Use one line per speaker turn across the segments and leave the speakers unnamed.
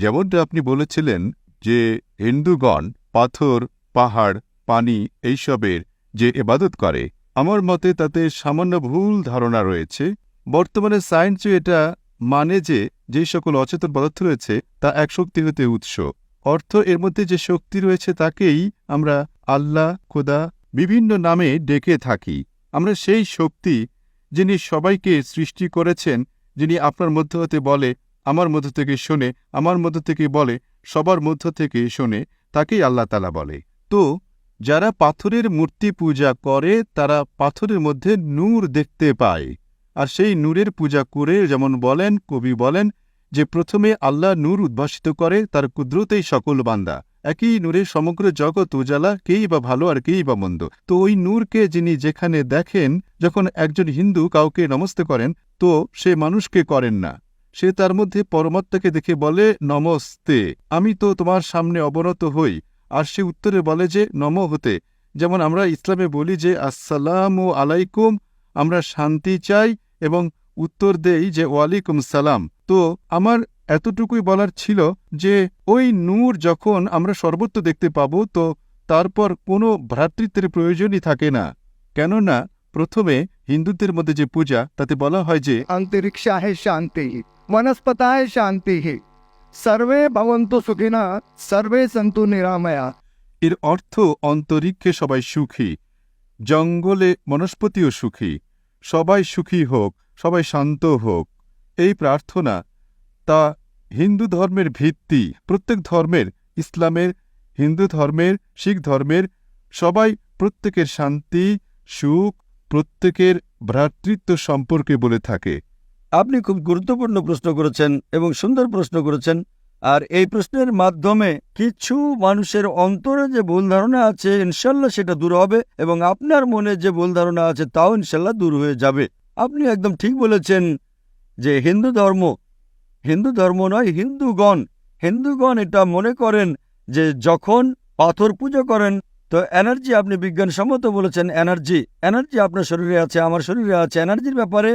যেমনটা আপনি বলেছিলেন যে হিন্দুগণ পাথর, পাহাড়, পানি এইসবের যে এবাদত করে, আমার মতে তাতে সামান্য ভুল ধারণা রয়েছে। বর্তমানে সায়েন্সও এটা মানে যে যেই সকল অচেতন পদার্থ রয়েছে তা এক শক্তি হতে উৎস। অর্থ এর মধ্যে যে শক্তি রয়েছে তাকেই আমরা আল্লাহ, খোদা বিভিন্ন নামে ডেকে থাকি। আমরা সেই শক্তি যিনি সবাইকে সৃষ্টি করেছেন, যিনি আপনার মধ্য হতে বলে আমার মধ্য থেকে শোনে, আমার মধ্য থেকে বলে, সবার মধ্য থেকে শোনে তাকেই আল্লাহ তালা বলে। তো, যারা পাথরের মূর্তি পূজা করে, তারা পাথরের মধ্যে নূর দেখতে পায়। আর সেই নূরের পূজা করে যেমন বলেন, কবি বলেন, যে প্রথমে আল্লাহ নূর উদ্ভাসিত করে, তার কুদরতেই সকল বান্দা। একই নূরের সমগ্র জগৎ উজালা, কেই বা ভালো আর কেই বা মন্দ। তো ওই নূরকে যিনি যেখানে দেখেন, যখন একজন হিন্দু কাউকে নমস্তে করেন, তো সে মানুষকে করেন না। সে তার মধ্যে পরমাত্মাকে দেখে বলে, নমস্তে। আমি তো তোমার সামনে অবনত হই। আর সে উত্তরে বলে যে, নম হতে। যেমন আমরা ইসলামে বলি যে, আসসালাম ও আলাইকুম। আমরা শান্তি চাই এবং উত্তর দেই যে, ওয়ালাইকুম সালাম। তো আমার এতটুকুই বলার ছিল যে, ওই নূর যখন আমরা সর্বত্র দেখতে পাব, তো তারপর কোনো ভ্রাতৃত্বের প্রয়োজনই থাকে না। কেননা প্রথমে হিন্দুদের মধ্যে যে পূজা তাতে বলা হয় যে
অন্তরিক্ষা হে শান্তি বনস্পতা হে শান্তি হে সর্বে ভবন্ত সুখিনা সর্বে সন্তু নিরাময়া।
এর অর্থ অন্তরিক্ষে সবাই সুখী জঙ্গলে বনস্পতিও সুখী সবাই সুখী হোক সবাই শান্ত হোক। এই প্রার্থনা তা হিন্দু ধর্মের ভিত্তি প্রত্যেক ধর্মের ইসলামের হিন্দু ধর্মের শিখ ধর্মের সবাই প্রত্যেকের শান্তি সুখ প্রত্যেকের ভ্রাতৃত্ব সম্পর্কে বলে থাকে।
আপনি খুব গুরুত্বপূর্ণ প্রশ্ন করেছেন এবং সুন্দর প্রশ্ন করেছেন। আর এই প্রশ্নের মাধ্যমে কিছু মানুষের অন্তরে যে ভুল ধারণা আছে, ইনশাল্লাহ সেটা দূর হবে এবং আপনার মনে যে ভুল ধারণা আছে তাও ইনশাল্লাহ দূর হয়ে যাবে। আপনি একদম ঠিক বলেছেন যে হিন্দু ধর্ম হিন্দু ধর্ম নয়, হিন্দুগণ হিন্দুগণ এটা মনে করেন যে যখন পাথর পুজো করেন তো এনার্জি আপনি বিজ্ঞানসম্মত বলেছেন এনার্জি এনার্জি আপনার শরীরে আছে, আমার শরীরে আছে এনার্জির ব্যাপারে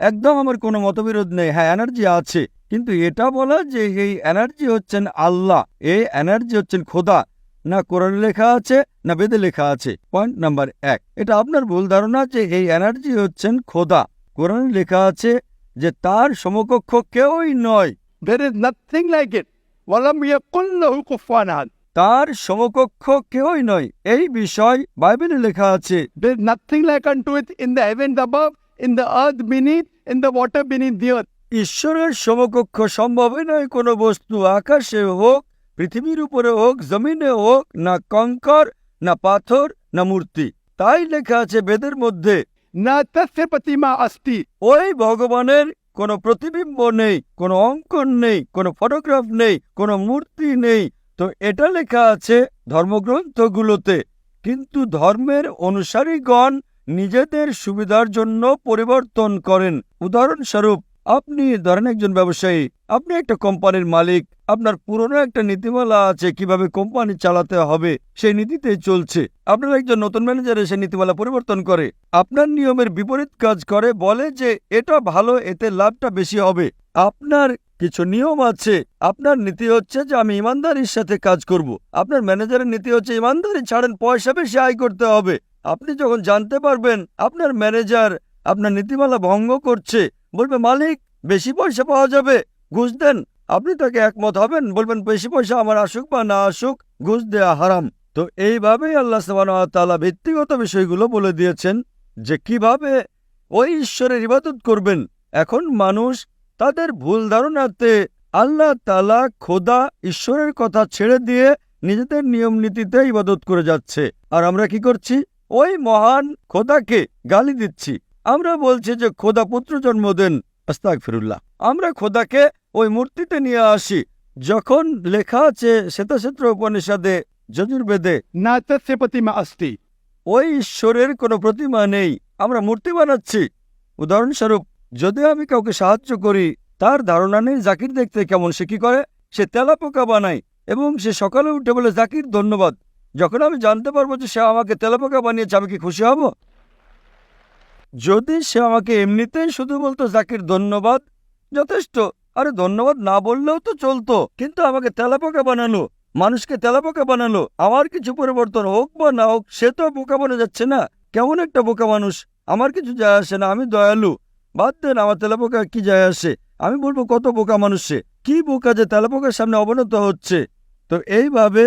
একদম আমার কোনো মতবিরোধ নেই। হ্যাঁ এনার্জি আছে, কিন্তু এটা বলা যে এই এনার্জি হচ্ছেন আল্লাহ, এই এনার্জি হচ্ছেন খোদা, না কোরআন লেখা আছে, না বেদে লেখা আছে। পয়েন্ট নাম্বার এক, এটা আপনার ভুল ধারণা যে এই এনার্জি হচ্ছেন খোদা। কোরআন লেখা আছে যে তার সমকক্ষ কেউই নয়।
There is nothing like it ওয়ালাম ইয়াকুল্লাহু কুফওয়ান আহাদ।
তার সমকক্ষ কেউই নয়। এই বিষয় বাইবেলে লেখা আছে।
There nothing like unto it in the heaven above in the earth beneath in the water beneath the earth
ঈশ্বরের সমকক্ষ সম্ভবই নয় কোনো বস্তু আকাশে হোক পৃথিবীর উপরে হোক জমিনে হোক না কঙ্কর না পাথর না মূর্তি। তাই লেখা আছে বেদের মধ্যে।
না তস্য প্রতিমা আস্তি
ওই ভগবানের কোনো প্রতিবিম্ব নেই কোনো অঙ্কন নেই কোনো ফটোগ্রাফ নেই কোনো মূর্তি নেই তো এটা লেখা আছে ধর্মগ্রন্থগুলোতে। কিন্তু ধর্মের অনুসারীগণ নিজেদের সুবিধার জন্য পরিবর্তন করেন। উদাহরণস্বরূপ, আপনি ধরেন একজন ব্যবসায়ী, আপনি একটা কোম্পানির মালিক, আপনার পুরনো একটা নীতিমালা আছে কীভাবে কোম্পানি চালাতে হবে, সেই নীতিতে চলছে। আপনার একজন নতুন ম্যানেজার এসে নীতিমালা পরিবর্তন করে, আপনার নিয়মের বিপরীত কাজ করে, বলে যে এটা ভালো, এতে লাভটা বেশি হবে। আপনার কিছু নিয়ম আছে। আপনার নীতি হচ্ছে যে আমি ইমানদারির সাথে কাজ করব। আপনার ম্যানেজারের নীতি হচ্ছে ইমানদারি ছাড়েন, পয়সা বেশি আয় করতে হবে। আপনি যখন জানতে পারবেন, আপনার ম্যানেজার আপনার নীতিমালা ভঙ্গ করছে, বলবে, মালিক, বেশি পয়সা পাওয়া যাবে, ঘুষ দেন। আপনি তাকে একমত হবেন, বলবেন, বেশি পয়সা আমার আসুক বা না আসুক, ঘুষ দেয়া হারাম। তো এইভাবেই আল্লাহ তাআলা ব্যক্তিগত বিষয়গুলো বলে দিয়েছেন যে কীভাবে ওই ঈশ্বরের ইবাদত করবেন। এখন মানুষ তাদের ভুল ধারণাতে আল্লাহ তালা খোদা ঈশ্বরের কথা ছেড়ে দিয়ে নিজেদের নিয়ম নীতিতে ইবাদত করে যাচ্ছে। আর আমরা কি করছি? ওই মহান খোদাকে গালি দিচ্ছি। আমরা বলছি যে, খোদা পুত্র জন্ম দেন। আস্তাক ফিরুল্লাহ আমরা খোদাকে ওই মূর্তিতে নিয়ে আসি। যখন লেখা আছে শ্বেতাক্ষেত্র উপনিষদে, যজুর্বেদে
না প্রতিমা আসতি।
ওই ঈশ্বরের কোনো প্রতিমা নেই। আমরা মূর্তি বানাচ্ছি। উদাহরণস্বরূপ যদি আমি কাউকে সাহায্য করি, তার ধারণা নেই জাকির দেখতে কেমন, সে কি করে? সে তেলাপোকা বানায় এবং সে সকালে উঠে বলে, জাকির, ধন্যবাদ। যখন আমি জানতে পারব যে সে আমাকে তেলাপোকা বানিয়েছে, আমি কি খুশি হব? যদি সে আমাকে এমনিতেই শুধু বলতো, জাকির, ধন্যবাদ, যথেষ্ট। আরে, ধন্যবাদ না বললেও তো চলতো। কিন্তু আমাকে তেলাপোকা বানালো, মানুষকে তেলাপোকা বানালো। আমার কিছু পরিবর্তন হোক বা না হোক, সে তো বোকা বনে যাচ্ছে না। কেমন একটা বোকা মানুষ। আমার কিছু যায় আসে না, আমি দয়ালু। বাদ দেন আমার তেলাপোকা কি যায় আসে? আমি বলব কত বোকা মানুষে কি বোকা যে তেলাপোকার সামনে অবনত হচ্ছে? তো এইভাবে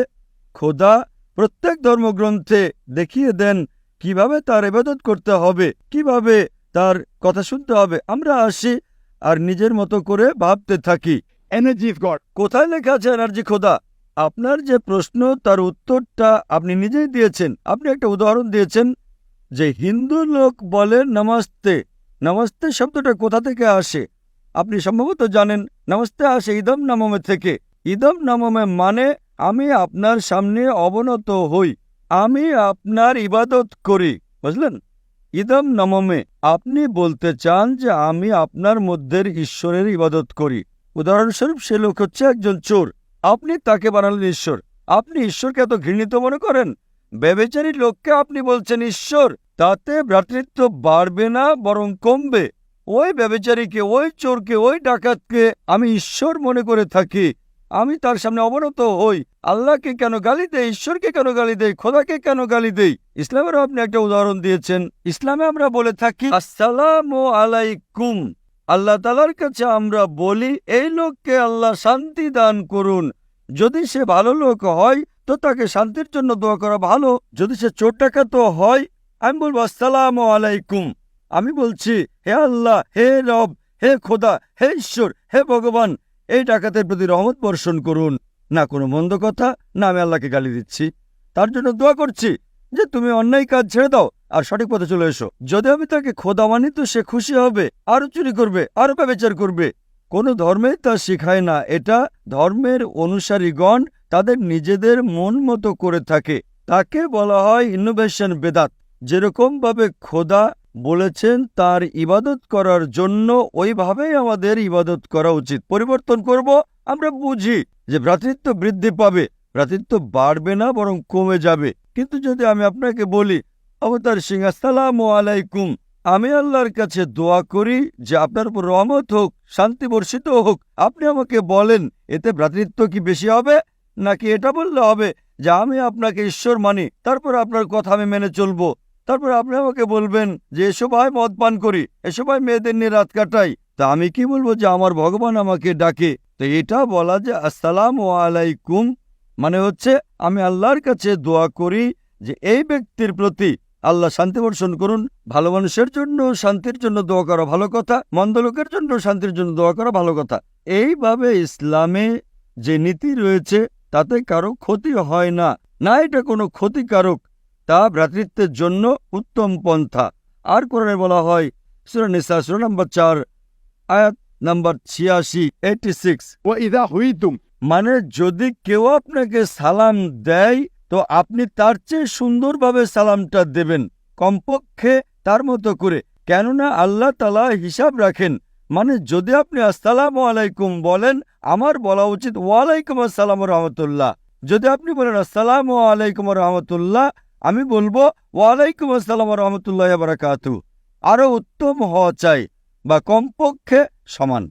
খোদা প্রত্যেক ধর্মগ্রন্থে দেখিয়ে দেন কীভাবে তার এবাদত করতে হবে কীভাবে তার কথা শুনতে হবে। আমরা আসি আর নিজের মতো করে ভাবতে থাকি।
এনার্জি গড
কোথায় লেখা আছে এনার্জি খোদা? আপনার যে প্রশ্ন তার উত্তরটা আপনি নিজেই দিয়েছেন। আপনি একটা উদাহরণ দিয়েছেন যে হিন্দু লোক বলে নমস্তে। নমস্তে শব্দটা কোথা থেকে আসে? আপনি সম্ভবত জানেন, নমস্তে আসে ইদম নামমে থেকে। ইদম নামমে মানে আমি আপনার সামনে অবনত হই, আমি আপনার ইবাদত করি, বুঝলেন? ইদম নমমে, আপনি বলতে চান যে আমি আপনার মধ্যের ঈশ্বরের ইবাদত করি। উদাহরণস্বরূপ, সে লোক হচ্ছে একজন চোর। আপনি তাকে বানালেন ঈশ্বর। আপনি ঈশ্বরকে এত ঘৃণিত মনে করেন? বেবেচারী লোককে আপনি বলছেন ঈশ্বর। তাতে ভ্রাতৃত্ব বাড়বে না, বরং কমবে। ওই ব্যবেচারীকে ওই চোরকে, ওই ডাকাতকে আমি ঈশ্বর মনে করে থাকি। আমি তার সামনে অবনত হই। আল্লাহকে কেন গালি দেই? ঈশ্বরকে কেন গালি দেই? খোদাকে কেন গালি দেই? ইসলামেরও আপনি একটা উদাহরণ দিয়েছেন। ইসলামে আমরা বলে থাকি, আসসালাম আলাইকুম। আল্লাহ তালার কাছে আমরা বলি, এই লোককে আল্লাহ শান্তি দান করুন। যদি সে ভালো লোক হয়, তো তাকে শান্তির জন্য দোয়া করা ভালো। যদি সে চোর ডাকাত হয় আমি বলব, আসসালাম আলাইকুম। আমি বলছি, হে আল্লাহ, হে রব, হে খোদা, হে ঈশ্বর, হে ভগবান, এই ডাকাতের প্রতি রহমত বর্ষণ করুন। না, কোনো মন্দ কথা, না, আমি আল্লাহকে গালি দিচ্ছি। তার জন্য দোয়া করছি যে তুমি অন্যায় কাজ ছেড়ে দাও আর সঠিক পথে চলে এসো। যদি আমি তাকে খোদা মানি, তো সে খুশি হবে, আরও চুরি করবে, আরও ব্যবচার করবে। কোনো ধর্মে তা শিখায় না। এটা ধর্মের অনুসারীগণ তাদের নিজেদের মন মতো করে থাকে। তাকে বলা হয় ইনোভেশন বেদাত। যেরকম ভাবে খোদা বলেছেন, তার ইবাদত করার জন্য ওইভাবেই আমাদের ইবাদত করা উচিত। পরিবর্তন করব, আমরা বুঝি যে ভ্রাতৃত্ব বৃদ্ধি পাবে, ভ্রাতৃত্ব বাড়বে না, বরং কমে যাবে। কিন্তু যদি আমি আপনাকে বলি, অবতার সিং, আসসালাম আলাইকুম, আমি আল্লাহর কাছে দোয়া করি যে আপনার উপর রহমত হোক, শান্তি বর্ষিত হোক। আপনি আমাকে বলেন, এতে ভ্রাতৃত্ব কি বেশি হবে, নাকি এটা বললে হবে যে আমি আপনাকে ঈশ্বর মানি, তারপর আপনার কথা আমি মেনে চলবো? তারপর আপনি আমাকে বলবেন যে হয় মদ পান করি হয় মেয়েদের নিয়ে রাত কাটাই। তা আমি কি বলব যে, আমার ভগবান আমাকে ডাকে? তো এটা বলা যে, আসসালাম আলাইকুম। মানে হচ্ছে, আমি আল্লাহর কাছে দোয়া করি যে, এই ব্যক্তির প্রতি আল্লাহ শান্তি বর্ষণ করুন। ভালো মানুষের জন্য শান্তির জন্য দোয়া করা ভালো কথা, মন্দ লোকের জন্য শান্তির জন্য দোয়া করা ভালো কথা। এইভাবে ইসলামে যে নীতি রয়েছে, তাতে কারও ক্ষতি হয় না। না, এটা কোনো ক্ষতিকারক তা ভ্রাতৃত্বের জন্য উত্তম পন্থা। আর কোরআনে বলা হয় সুরানিসা সুর নম্বর চার আয়াত নম্বর ছিয়াশি এইটি সিক্স
ও ইদা হুইতুম।
মানে যদি কেউ আপনাকে সালাম দেয় তো আপনি তার চেয়ে সুন্দরভাবে সালামটা দেবেন কমপক্ষে তার মতো করে। কেননা আল্লাহ তালা হিসাব রাখেন মানে যদি আপনি আসসালাম আলাইকুম বলেন আমার বলা উচিত ওয়ালাইকুম আসসালাম রহমতুল্লাহ। যদি আপনি বলেন আসসালাম আলাইকুম রহমতুল্লাহ আমি বলব, ওয়ালাইকুম আসসালাম রহমতুল্লাহ বারাকাতু আরও উত্তম হওয়া চাই বা কমপক্ষে সমান।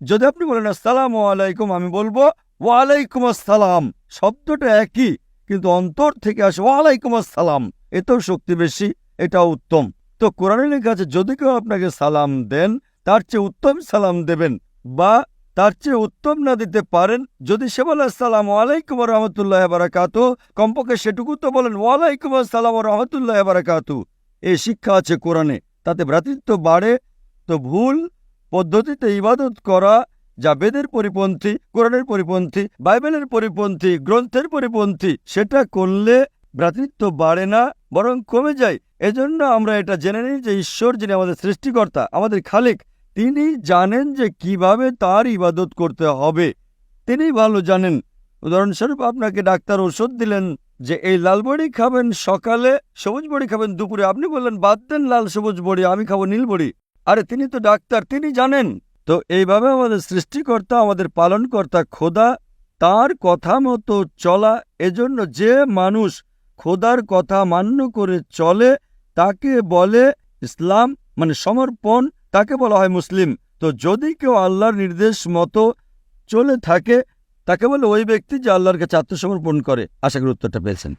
যদি আপনি বলেন, আসসালাম আলাইকুম আমি বলব, ওয়ালাইকুম আসসালাম শব্দটা একই, কিন্তু অন্তর থেকে আসে, ওয়ালাইকুম আসসালাম এতেও শক্তি বেশি এটা উত্তম। তো কোরআনে কাছে যদি কেউ আপনাকে সালাম দেন, তার চেয়ে উত্তম সালাম দেবেন বা তার চেয়ে উত্তম না দিতে পারেন যদি সে বলে আসসালাম আলাইকুম রহমতুল্লাহ বারাকাত কমপক্ষে সেটুকু তো বলেন ওয়ালাইকুম আসসালাম রহমতুল্লাহ বারাকাত এই শিক্ষা আছে কোরআনে। তাতে ভ্রাতৃত্ব বাড়ে, তো ভুল পদ্ধতিতে ইবাদত করা, যা বেদের পরিপন্থী, কোরআনের পরিপন্থী, বাইবেলের পরিপন্থী, গ্রন্থের পরিপন্থী, সেটা করলে ভ্রাতৃত্ব বাড়ে না, বরং কমে যায়। এজন্য আমরা এটা জেনে নিই যে ঈশ্বর যিনি আমাদের সৃষ্টিকর্তা, আমাদের খালিক তিনি জানেন যে কীভাবে তার ইবাদত করতে হবে। তিনি ভালো জানেন। উদাহরণস্বরূপ আপনাকে ডাক্তার ওষুধ দিলেন যে, এই লাল বড়ি খাবেন সকালে, সবুজ বড়ি খাবেন দুপুরে। আপনি বললেন, বাদ দেন লাল সবুজ বড়ি, আমি খাব নীল বড়ি। আরে, তিনি তো ডাক্তার, তিনি জানেন। তো এইভাবে আমাদের সৃষ্টিকর্তা, আমাদের পালনকর্তা খোদা তার কথা মতো চলা, এজন্য যে মানুষ খোদার কথা মান্য করে চলে, তাকে বলে ইসলাম মানে সমর্পণ তাকে বলা হয় মুসলিম। তো যদি কেউ আল্লাহর নির্দেশ মতো চলে থাকে, তাকে বলে ওই ব্যক্তি যে আল্লাহর কাছে আত্মসমর্পণ করে। আশা করি উত্তরটা পেয়েছেন।